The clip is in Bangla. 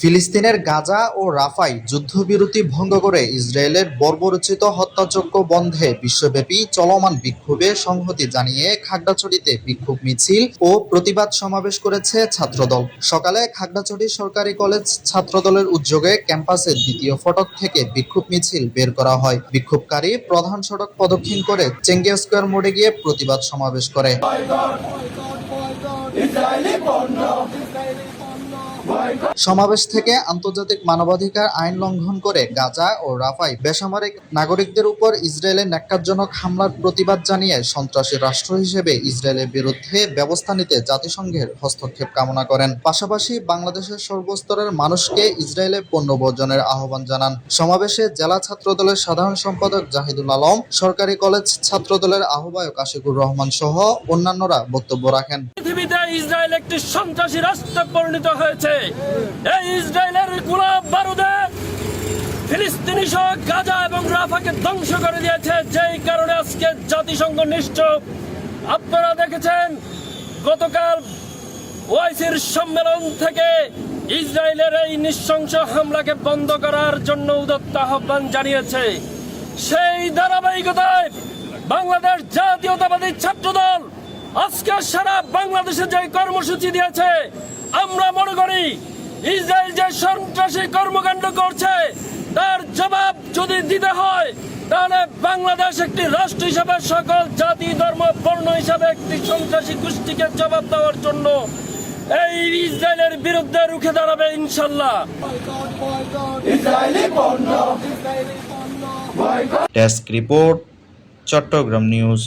ফিলিস্তিনের গাজা ও রাফাই যুদ্ধবিরতি ভঙ্গ করে ইসরায়েলের বর্বরচিত হত্যাযজ্ঞ বন্ধে বিশ্বব্যাপী চলমান বিক্ষোভে সংহতি জানিয়ে খাগড়াছড়িতে বিক্ষোভ মিছিল ও প্রতিবাদ সমাবেশ করেছে ছাত্রদল। সকালে খাগড়াছড়ি সরকারি কলেজ ছাত্রদলের উদ্যোগে ক্যাম্পাসের দ্বিতীয় ফটক থেকে বিক্ষোভ মিছিল বের করা হয়। বিক্ষোভকারী প্রধান সড়ক প্রদক্ষিণ করে চেঙ্গিয়া স্কোয়ার মোড়ে গিয়ে প্রতিবাদ সমাবেশ করে। ইসরায়েলি পণ্য। সমাবেশ থেকে আন্তর্জাতিক মানবাধিকার আইন লঙ্ঘন করে গাজা ও রাফাই বেসামরিক নাগরিকদের উপর ইসরায়েলের ন্যাক্কারজনক হামলার প্রতিবাদ জানিয়ে সন্ত্রাসী রাষ্ট্র হিসেবে ইসরায়েলের বিরুদ্ধে ব্যবস্থা নিতে জাতিসংঘের হস্তক্ষেপ কামনা করেন। পাশাপাশি বাংলাদেশের সর্বস্তরের মানুষকে ইসরায়েলের পণ্য বর্জনের আহ্বান জানান। সমাবেশে জেলা ছাত্রদলের সাধারণ সম্পাদক জাহিদুল আলম, সরকারি কলেজ ছাত্রদলের আহ্বায়ক আশিকুর রহমান সহ অন্যান্যরা বক্তব্য রাখেন। পৃথিবীতে ইসরায়েল একটি সন্ত্রাসী রাষ্ট্রে পরিণত হয়েছে। এই ইসরায়েলের গোলাপ বারুদে ফিলিস্তিনি সহ গাজা এবং রাফাকে ধ্বংস করে দিয়েছে। যেই কারণে আজকে জাতিসংঘ নিশ্চুপ। আপনারা দেখেছেন, গতকাল ওআইসির সম্মেলন থেকে ইসরায়েলের এই নৃশংস হামলাকে বন্ধ করার জন্য উদত্ত আহ্বান জানিয়েছে। সেই ধারাবাহিকতায় বাংলাদেশ জাতীয়তাবাদী ছাত্রদল আজকে সারা বাংলাদেশে যে কর্মসূচি দিয়েছে আমরা মনে করি ইসরায়েল যে সন্ত্রাসী কর্মকাণ্ড করছে তার জবাব যদি দিতে হয় তাহলে বাংলাদেশ একটি রাষ্ট্র হিসাবে সকল জাতি ধর্ম বর্ণ হিসাবে একটি সন্ত্রাসী গোষ্ঠীকে জবাব দেওয়ার জন্য এই ইসরায়েলের বিরুদ্ধে রুখে দাঁড়াবে ইনশাল্লাহ। Desk report Chattogram news.